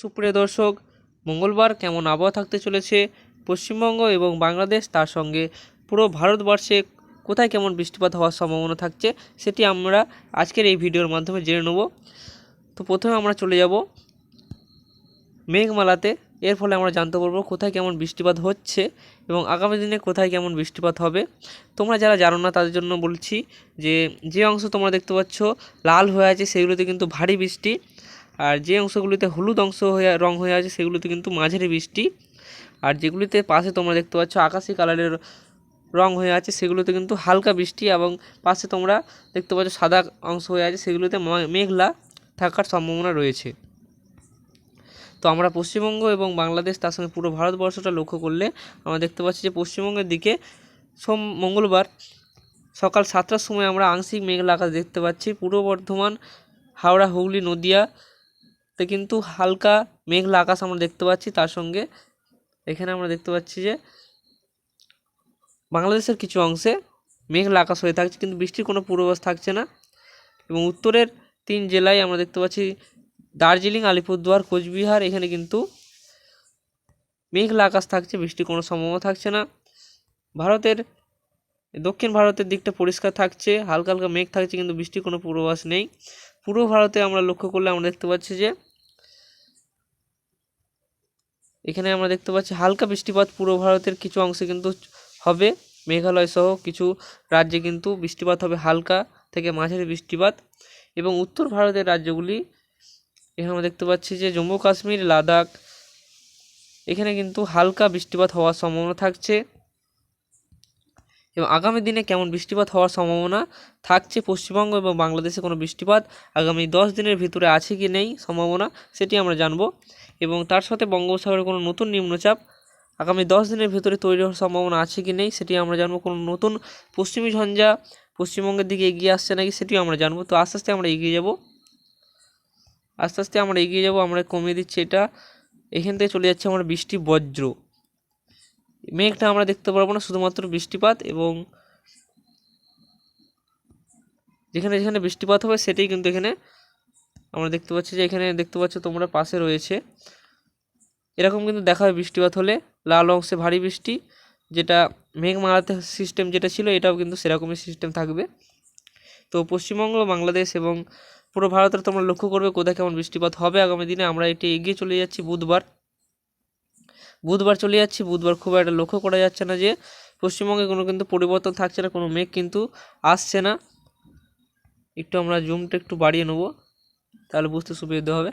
সুপ্রিয় দর্শক, মঙ্গলবার কেমন আবহাওয়া থাকতে চলেছে পশ্চিমবঙ্গ এবং বাংলাদেশ? তার সঙ্গে পুরো ভারতবর্ষে কোথায় কেমন বৃষ্টিপাত হওয়ার সম্ভাবনা থাকছে সেটি আমরা আজকের এই ভিডিওর মাধ্যমে জেনে নেব। তো প্রথমে আমরা চলে যাব মেঘমালাতে। এর ফলে আমরা জানতে পারব কোথায় কেমন বৃষ্টিপাত হচ্ছে এবং আগামী দিনে কোথায় কেমন বৃষ্টিপাত হবে। তোমরা যারা জানো না, তাদের জন্য বলছি যে যে অংশ তোমরা দেখতে পাচ্ছ লাল হয়ে আছে, সেগুলোতে কিন্তু ভারী বৃষ্টি। আর যে অংশগুলিতে হলুদ অংশ হয়ে রং হয়ে আছে, সেগুলোতে কিন্তু মাঝারি বৃষ্টি। আর যেগুলিতে পাশে তোমরা দেখতে পাচ্ছ আকাশি কালারের রং হয়ে আছে, সেগুলোতে কিন্তু হালকা বৃষ্টি এবং পাশে তোমরা দেখতে পাচ্ছ সাদা অংশ হয়ে আছে, সেগুলোতে মেঘলা থাকার সম্ভাবনা রয়েছে। তো আমরা পশ্চিমবঙ্গ এবং বাংলাদেশ, তার সঙ্গে পুরো ভারতবর্ষটা লক্ষ্য করলে আমরা দেখতে পাচ্ছি যে পশ্চিমবঙ্গের দিকে সোম মঙ্গলবার সকাল সাতটার সময় আমরা আংশিক মেঘলা আকাশ দেখতে পাচ্ছি। পূর্ব বর্ধমান, হাওড়া, হুগলি, নদিয়া তে কিন্তু হালকা মেঘলা আকাশ আমরা দেখতে পাচ্ছি, তার সঙ্গে এখানে আমরা দেখতে পাচ্ছি যে বাংলাদেশের কিছু অংশে মেঘলা আকাশ হয়ে থাকছে, কিন্তু বৃষ্টির কোনো পূর্বাভাস থাকছে না। এবং উত্তরের তিন জেলায় আমরা দেখতে পাচ্ছি দার্জিলিং, আলিপুরদুয়ার, কোচবিহার, এখানে কিন্তু মেঘলা আকাশ থাকছে, বৃষ্টির কোনো সম্ভাবনা থাকছে না। ভারতের, দক্ষিণ ভারতের দিকটা পরিষ্কার থাকছে, হালকা হালকা মেঘ থাকছে, কিন্তু বৃষ্টির কোনো পূর্বাভাস নেই। পূর্ব ভারতে আমরা লক্ষ্য করলে আমরা দেখতে পাচ্ছি যে এখানে আমরা দেখতে পাচ্ছি হালকা বৃষ্টিপাত পূর্ব ভারতের কিছু অংশে কিন্তু হবে। মেঘালয় সহ কিছু রাজ্যে কিন্তু বৃষ্টিপাত হবে হালকা থেকে মাঝারি বৃষ্টিপাত। এবং উত্তর ভারতের রাজ্যগুলি, এখানে আমরা দেখতে পাচ্ছি যে জম্মু কাশ্মীর, লাদাখ, এখানে কিন্তু হালকা বৃষ্টিপাত হওয়ার সম্ভাবনা থাকছে। এবং আগামী দিনে কেমন বৃষ্টিপাত হওয়ার সম্ভাবনা থাকছে পশ্চিমবঙ্গ এবং বাংলাদেশে কোনো বৃষ্টিপাত আগামী দশ দিনের ভিতরে আছে কি নেই সম্ভাবনা, সেটি আমরা জানব। এবং তার সাথে বঙ্গোপসাগরে কোনো নতুন নিম্নচাপ আগামী দশ দিনের ভিতরে তৈরি হওয়ার সম্ভাবনা আছে কি নেই, সেটি আমরা জানব। কোনো নতুন পশ্চিমী ঝঞ্ঝা পশ্চিমবঙ্গের দিকে এগিয়ে আসছে নাকি সেটিও আমরা জানব। তো আস্তে আস্তে আমরা এগিয়ে যাব। আস্তে আস্তে আমরা এগিয়ে যাব, আমরা কমিয়ে দিচ্ছি এটা। এখান থেকে চলে যাচ্ছে আমরা বৃষ্টি বজ্র। মেঘটা আমরা দেখতে পারব না, শুধুমাত্র বৃষ্টিপাত এবং যেখানে যেখানে বৃষ্টিপাত হবে সেটাই কিন্তু এখানে আমরা দেখতে পাচ্ছি যে এখানে দেখতে পাচ্ছ তোমরা পাশে রয়েছে। এরকম কিন্তু দেখা হয় বৃষ্টিপাত হলে, লাল অংশে ভারী বৃষ্টি, যেটা মেঘ মারাতে সিস্টেম যেটা ছিল, এটাও কিন্তু সেরকমই সিস্টেম থাকবে। তো পশ্চিমবঙ্গ, বাংলাদেশ এবং পুরো ভারতের তোমরা লক্ষ্য করবে কোথায় কেমন বৃষ্টিপাত হবে আগামী দিনে। আমরা এটি এগিয়ে চলে যাচ্ছি বুধবার। বুধবার চলে যাচ্ছি, বুধবার খুব একটা লক্ষ্য করা যাচ্ছে না যে পশ্চিমবঙ্গে কোনো কিন্তু পরিবর্তন থাকছে না, কোনো মেঘ কিন্তু আসছে না। একটু আমরা জুমটা একটু বাড়িয়ে নেব। তাহলে বুঝতে সুবিধা হবে।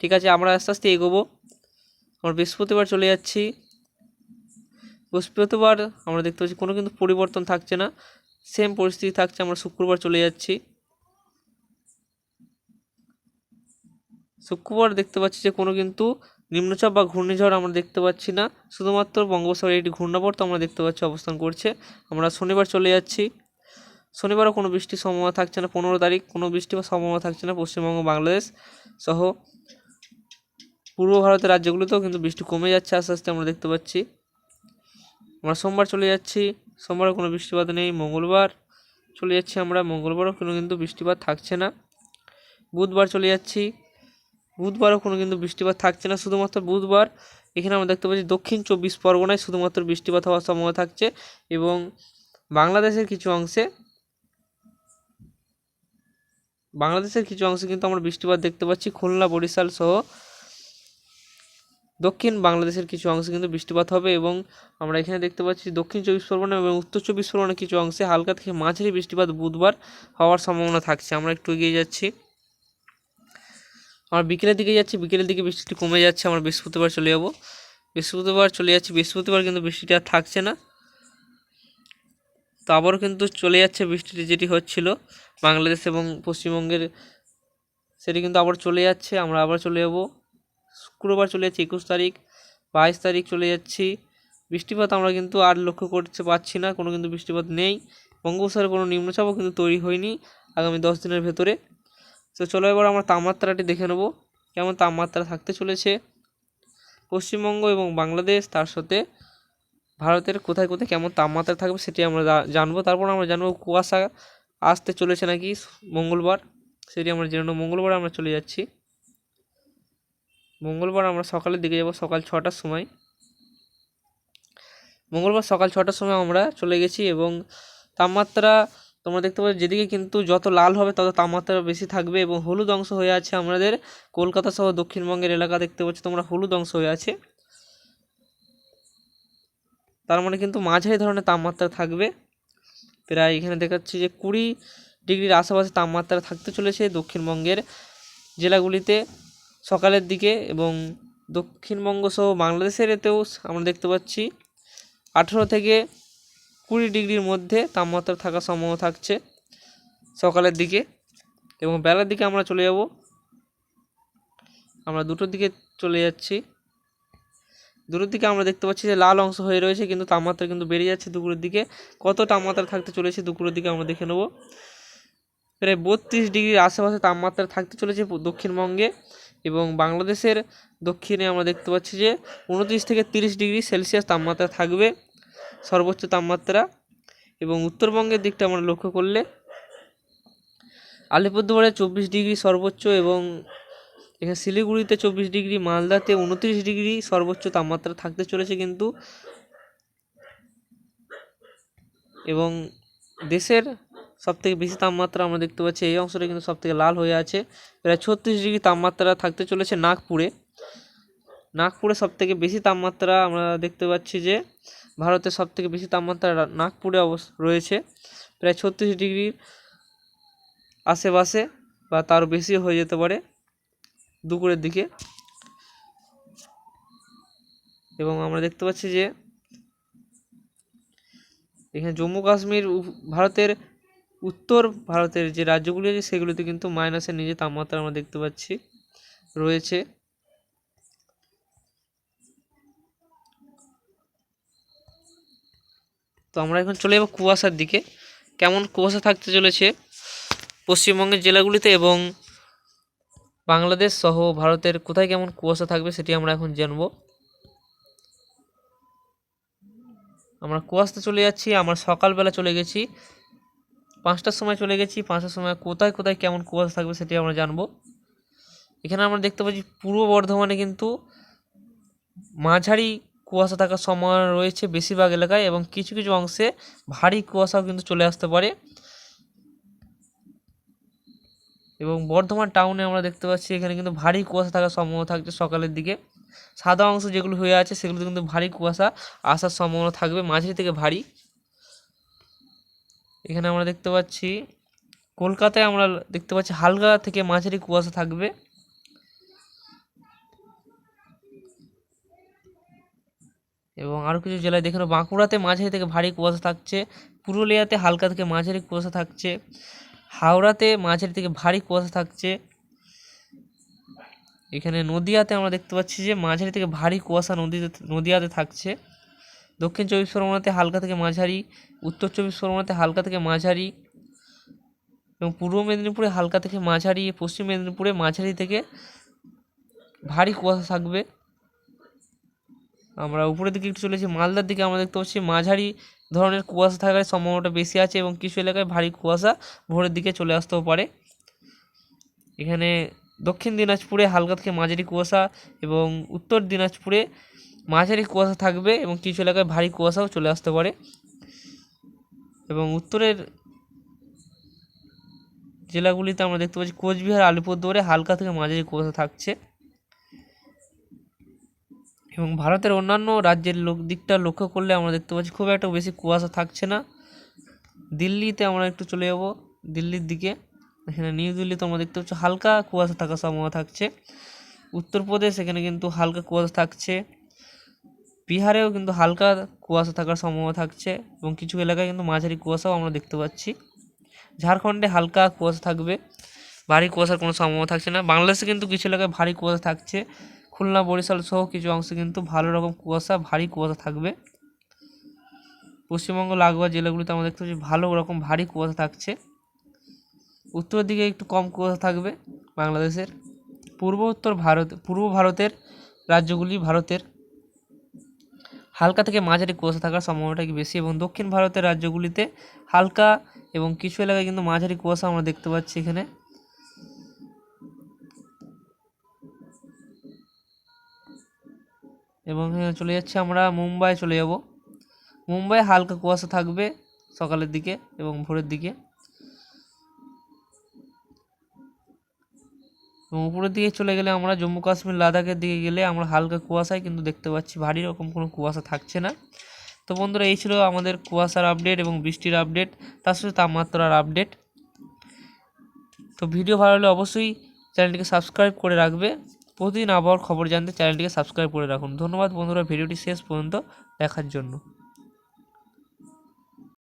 ঠিক আছে, আমরা আস্তে আস্তে এগোবো। আমরা বৃহস্পতিবার চলে যাচ্ছি। বৃহস্পতিবার আমরা দেখতে পাচ্ছি কোনো কিন্তু পরিবর্তন থাকছে না। সেম পরিস্থিতি থাকছে, আমরা শুক্রবার চলে যাচ্ছি। শুক্রবার দেখতে পাচ্ছি যে কোনো কিন্তু নিম্নচাপ বা ঘূর্ণিঝড় আমরা দেখতে পাচ্ছি না। শুধুমাত্র বঙ্গোপসাগরে একটি ঘূর্ণাবর্ত আমরা দেখতে পাচ্ছি অবস্থান করছে। আমরা শনিবার চলে যাচ্ছি। শনিবারও কোনো বৃষ্টির সম্ভাবনা থাকছে না, পনেরো তারিখ কোনো বৃষ্টি বা সম্ভাবনা থাকছে না, পশ্চিমবঙ্গ, বাংলাদেশ সহ পূর্ব ভারতের রাজ্যগুলোতেও কিন্তু বৃষ্টি কমে যাচ্ছে আস্তে আস্তে আমরা দেখতে পাচ্ছি। আমরা সোমবার চলে যাচ্ছি, সোমবারও কোনো বৃষ্টিপাত নেই, মঙ্গলবার চলে যাচ্ছি আমরা, মঙ্গলবারও কোনো কিন্তু বৃষ্টিপাত থাকছে না। বুধবার চলে যাচ্ছি, বুধবারও কোনো কিন্তু বৃষ্টিপাত থাকছে না, শুধুমাত্র বুধবার। এখানে আমরা দেখতে পাচ্ছি দক্ষিণ চব্বিশ পরগনায় শুধুমাত্র বৃষ্টিপাত হওয়ার সম্ভাবনা থাকছে এবং বাংলাদেশের কিছু অংশে বাংলাদেশের কিছু অংশে কিন্তু আমরা বৃষ্টিপাত দেখতে পাচ্ছি। খুলনা, বরিশাল সহ দক্ষিণ বাংলাদেশের কিছু অংশে কিন্তু বৃষ্টিপাত হবে এবং আমরা এখানে দেখতে পাচ্ছি দক্ষিণ চব্বিশ পরগনা এবং উত্তর চব্বিশ পরগনা কিছু অংশে হালকা থেকে মাঝারি বৃষ্টিপাত বুধবার হওয়ার সম্ভাবনা থাকছে। আমরা একটু এগিয়ে যাচ্ছি। আমরা বিকেলের দিকে যাচ্ছি, বিকেলের দিকে বৃষ্টিটি কমে যাচ্ছে। আমরা বৃহস্পতিবার চলে যাব। বৃহস্পতিবার চলে যাচ্ছি। বৃহস্পতিবার কিন্তু বৃষ্টিটা থাকছে না। তো আবারও কিন্তু চলে যাচ্ছে বৃষ্টিটি যেটি হচ্ছিল বাংলাদেশ এবং পশ্চিমবঙ্গের, সেটি কিন্তু আবার চলে যাচ্ছে। আমরা আবার চলে যাব। শুক্রবার চলে যাচ্ছি একুশ তারিখ, বাইশ তারিখ চলে যাচ্ছি। বৃষ্টিপাত আমরা কিন্তু আর লক্ষ্য করতে পারছি না, কোনো কিন্তু বৃষ্টিপাত নেই। বঙ্গোপসাগরে কোনো নিম্নচাপও কিন্তু তৈরি হয়নি আগামী দশ দিনের ভেতরে। তো চলো এবার আমরা তাপমাত্রাটি দেখে নেব, কেমন তাপমাত্রা থাকতে চলেছে। পশ্চিমবঙ্গ এবং বাংলাদেশ তার সাথে ভারতের কোথায় কোথায় কেমন তাপমাত্রা থাকবে সেটি আমরা জানব। তারপর আমরা জানব কুয়াশা আসতে চলেছে নাকি মঙ্গলবার, সেটি আমরা জেনে নেব। মঙ্গলবার আমরা চলে যাচ্ছি। মঙ্গলবার আমরা সকালের দিকে যাব, সকাল ছটার সময়। মঙ্গলবার সকাল ছটার সময় আমরা চলে গেছি এবং তাপমাত্রা তোমরা দেখতে পাচ্ছ, যেদিকে কিন্তু যত লাল হবে তত তাপমাত্রা বেশি থাকবে এবং হলুদ অংশ হয়ে আছে আমাদের কলকাতা সহ দক্ষিণবঙ্গের এলাকা। দেখতে পাচ্ছ তোমরা হলুদ অংশ হয়ে আছে। তার মানে কিন্তু মাঝারি ধরনের তাপমাত্রা থাকবে। প্রায় এখানে দেখাচ্ছি যে কুড়ি ডিগ্রির আশেপাশে তাপমাত্রা থাকতে চলেছে দক্ষিণবঙ্গের জেলাগুলিতে। সকালের দিকে এবং দক্ষিণবঙ্গ সহ বাংলাদেশের এতেও আমরা দেখতে পাচ্ছি আঠেরো থেকে কুড়ি ডিগ্রির মধ্যে তাপমাত্রা থাকার সম্ভাবনা থাকছে সকালের দিকে। এবং বেলার দিকে আমরা চলে যাব। আমরা দুটোর দিকে চলে যাচ্ছি। দুটোর দিকে আমরা দেখতে পাচ্ছি যে লাল অংশ হয়ে রয়েছে, কিন্তু তাপমাত্রা কিন্তু বেড়ে যাচ্ছে দুপুরের দিকে। কত তাপমাত্রা থাকতে চলেছে দুপুরের দিকে আমরা দেখে নেব। প্রায় বত্রিশ ডিগ্রির আশেপাশে তাপমাত্রা থাকতে চলেছে দক্ষিণবঙ্গে এবং বাংলাদেশের দক্ষিণে আমরা দেখতে পাচ্ছি যে উনত্রিশ থেকে তিরিশ ডিগ্রি সেলসিয়াস তাপমাত্রা থাকবে, সর্বোচ্চ তাপমাত্রা। এবং উত্তরবঙ্গের দিকটা আমরা লক্ষ্য করলে আলিপুরদুয়ারে চব্বিশ ডিগ্রি সর্বোচ্চ এবং এখানে শিলিগুড়িতে চব্বিশ ডিগ্রি, মালদাতে উনত্রিশ ডিগ্রি সর্বোচ্চ তাপমাত্রা থাকতে চলেছে কিন্তু। এবং দেশের সবথেকে বেশি তাপমাত্রা আমরা দেখতে পাচ্ছি, এই অংশটা কিন্তু সবথেকে লাল হয়ে আছে। প্রায় ছত্রিশ ডিগ্রি তাপমাত্রা থাকতে চলেছে নাগপুরে। নাগপুরে সবথেকে বেশি তাপমাত্রা আমরা দেখতে পাচ্ছি যে ভারতের সবথেকে বেশি তাপমাত্রা নাগপুরে অবস রয়েছে। প্রায় ছত্রিশ ডিগ্রির আশেপাশে বা তারও বেশি হয়ে যেতে পারে। দুপুরের দিকে। এবং আমরা দেখতে পাচ্ছি যে এখানে জম্মু কাশ্মীর ভারতের উত্তর ভারতের যে রাজ্যগুলি আছে, সেগুলিতে কিন্তু মাইনাসের নিচে তাপমাত্রা আমরা দেখতে পাচ্ছি রয়েছে। তো আমরা এখন চলে যাব কুয়াশার দিকে। কেমন কুয়াশা থাকতে চলেছে পশ্চিমবঙ্গের জেলাগুলিতে এবং বাংলাদেশ সহ ভারতের কোথায় কেমন কুয়াশা থাকবে সেটি আমরা এখন জানব। আমরা কুয়াশাতে চলে যাচ্ছি, আমরা সকালবেলা চলে গেছি। পাঁচটার সময় চলে গেছি, পাঁচটার সময় কোথায় কোথায় কেমন কুয়াশা থাকবে সেটি আমরা জানব। এখানে আমরা দেখতে পাচ্ছি পূর্ব বর্ধমানে কিন্তু মাঝারি কুয়াশা থাকার সম্ভাবনা রয়েছে বেশিরভাগ এলাকায় এবং কিছু কিছু অংশে ভারী কুয়াশাও কিন্তু চলে আসতে পারে। এবং বর্ধমান টাউনে আমরা দেখতে পাচ্ছি এখানে কিন্তু ভারী কুয়াশা থাকার সম্ভাবনা থাকছে সকালের দিকে। সাদা অংশ যেগুলো হয়ে আছে সেগুলোতে কিন্তু ভারী কুয়াশা আসার সম্ভাবনা থাকবে, মাঝারি থেকে ভারী। এখানে আমরা দেখতে পাচ্ছি, কলকাতায় আমরা দেখতে পাচ্ছি হালকা থেকে মাঝারি কুয়াশা থাকবে। এবং আরও কিছু জেলায় দেখে বাঁকুড়াতে মাঝারি থেকে ভারী কুয়াশা থাকছে, পুরুলিয়াতে হালকা থেকে মাঝারি কুয়াশা থাকছে। হাওড়াতে মাঝারি থেকে ভারী কুয়াশা থাকছে। এখানে নদিয়াতে আমরা দেখতে পাচ্ছি যে মাঝারি থেকে ভারী কুয়াশা নদীতে, নদিয়াতে থাকছে। দক্ষিণ চব্বিশ পরগনাতে হালকা থেকে মাঝারি, উত্তর চব্বিশ পরগনাতে হালকা থেকে মাঝারি এবং পূর্ব মেদিনীপুরে হালকা থেকে মাঝারি, পশ্চিম মেদিনীপুরে মাঝারি থেকে ভারী কুয়াশা থাকবে। আমরা উপরের দিকে একটু চলেছি, মালদার দিকে আমরা দেখতে পাচ্ছি মাঝারি ধরনের কুয়াশা থাকার সম্ভাবনাটা বেশি আছে এবং কিছু এলাকায় ভারী কুয়াশা ভোরের দিকে চলে আসতেও পারে। এখানে দক্ষিণ দিনাজপুরে হালকা থেকে মাঝারি কুয়াশা এবং উত্তর দিনাজপুরে মাঝারি কুয়াশা থাকবে এবং কিছু এলাকায় ভারী কুয়াশাও চলে আসতে পারে। এবং উত্তরের জেলাগুলিতে আমরা দেখতে পাচ্ছি কোচবিহার, আলিপুরদুয়ারে হালকা থেকে মাঝারি কুয়াশা থাকছে। এবং ভারতের অন্যান্য রাজ্যের লোক, দিকটা লক্ষ্য করলে আমরা দেখতে পাচ্ছি খুব একটা বেশি কুয়াশা থাকছে না। দিল্লিতে আমরা একটু চলে যাব, দিল্লির দিকে। এখানে নিউ দিল্লিতে আমরা দেখতে পাচ্ছি হালকা কুয়াশা থাকার সম্ভাবনা থাকছে। উত্তরপ্রদেশ এখানে কিন্তু হালকা কুয়াশা থাকছে। বিহারেও কিন্তু হালকা কুয়াশা থাকার সম্ভাবনা থাকছে এবং কিছু এলাকায় কিন্তু মাঝারি কুয়াশাও আমরা দেখতে পাচ্ছি। ঝাড়খণ্ডে হালকা কুয়াশা থাকবে, ভারী কুয়াশার কোনো সম্ভাবনা থাকছে না। বাংলাদেশে কিন্তু কিছু এলাকায় ভারী কুয়াশা থাকছে। খুলনা, বরিশাল সহ কিছু অংশে কিন্তু ভালো রকম কুয়াশা, ভারী কুয়াশা থাকবে। পশ্চিমবঙ্গ, লাগোয়া জেলাগুলিতে আমরা দেখতে পাচ্ছি ভালো রকম ভারী কুয়াশা থাকছে। উত্তরের দিকে একটু কম কুয়াশা থাকবে বাংলাদেশের। পূর্ব উত্তর ভারত, পূর্ব ভারতের রাজ্যগুলি ভারতের। হালকা থেকে মাঝারি কুয়াশা থাকার সম্ভাবনাটা বেশি? এবং দক্ষিণ ভারতের রাজ্যগুলিতে হালকা এবং কিছু এলাকায় কিন্তু মাঝারি কুয়াশা আমরা দেখতে পাচ্ছি এখানে। এবং চলে যাচ্ছে আমরা মুম্বাই চলে যাব। মুম্বাই হালকা কুয়াশা থাকবে সকালের দিকে এবং ভোরের দিকে। এবং উপরের দিকে চলে গেলে আমরা জম্মু কাশ্মীর লাদাখের দিকে গেলে আমরা হালকা কুয়াশায় কিন্তু দেখতে পাচ্ছি ভারী রকম কোনো কুয়াশা থাকছে না। তো বন্ধুরা, এই ছিল আমাদের কুয়াশার আপডেট এবং বৃষ্টির আপডেট, তার সাথে তাপমাত্রার আপডেট। তো ভিডিও ভালো হলে অবশ্যই চ্যানেলটিকে সাবস্ক্রাইব করে রাখবে। প্রতিদিন আবহাওয়ার খবর জানতে চ্যানেলটিকে সাবস্ক্রাইব করে রাখুন। ধন্যবাদ বন্ধুরা, ভিডিওটি শেষ পর্যন্ত দেখার জন্য।